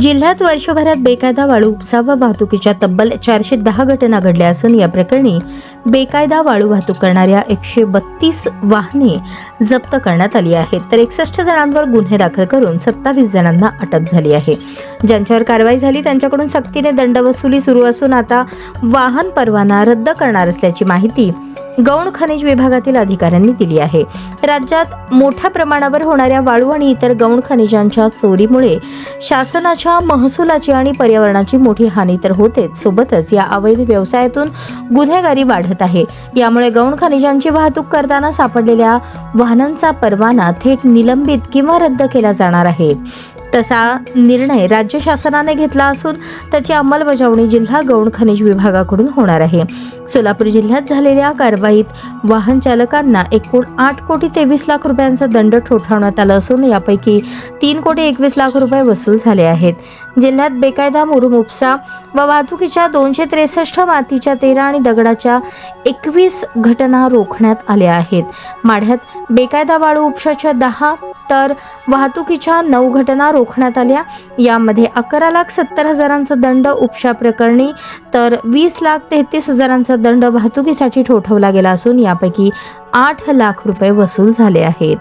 जिल्ह्यात वर्षभरात बेकायदा वाळू उपसा व वाहतुकीच्या तब्बल चारशे दहा घटना घडल्या असून या प्रकरणी बेकायदा वाळू वाहतूक करणाऱ्या एकशे बत्तीस वाहने जप्त करण्यात आली आहेत. तर एकसष्ट जणांवर गुन्हे दाखल करून सत्तावीस जणांना अटक झाली आहे. ज्यांच्यावर कारवाई झाली त्यांच्याकडून सक्तीने दंडवसुली सुरू असून आता वाहन परवाना रद्द करणार असल्याची माहिती गौण खनिज विभागातील अधिकाऱ्यांनी दिली आहे. राज्यात मोठ्या प्रमाणावर होणाऱ्या वाळू आणि इतर गौण खनिजांच्या चोरीमुळे शासनाच्या महसुलाची आणि पर्यावरणाची मोठी हानी तर होतेच. सोबतच या अवैध व्यवसायातून गुन्हेगारी वाढत आहे. यामुळे गौण खनिजांची वाहतूक करताना सापडलेल्या वाहनांचा परवाना थेट निलंबित किंवा रद्द केला जाणार आहे. तसा निर्णय राज्य शासनाने घेतला असून त्याची अंमलबजावणी जिल्हा गौण खनिज विभागाकडून होणार आहे. सोलापूर जिल्ह्यात झालेल्या कारवाईत वाहन चालकांना एकूण आठ कोटी तेवीस लाख रुपयांचा दंड ठोठावण्यात आला असून यापैकी तीन कोटी एकवीस लाख रुपये वसूल झाले आहेत. जिल्ह्यात बेकायदा मुरुम उपसा व वाहतुकीच्या दोनशे त्रेसष्ट मातीच्या तेरा आणि दगडाच्या एकवीस घटना रोखण्यात आल्या आहेत. माढ्यात बेकायदा वाळू उपशाच्या दहा तर वाहतुकीच्या नऊ घटना रोखण्यात आल्या. यामध्ये अकरा लाख सत्तर हजारांचा दंड उपशा प्रकरणी तर वीस लाख तेहतीस हजारांचा दंड वाहतुकीसाठी ठोठवला गेला असून यापैकी आठ लाख रुपये वसूल झाले आहेत.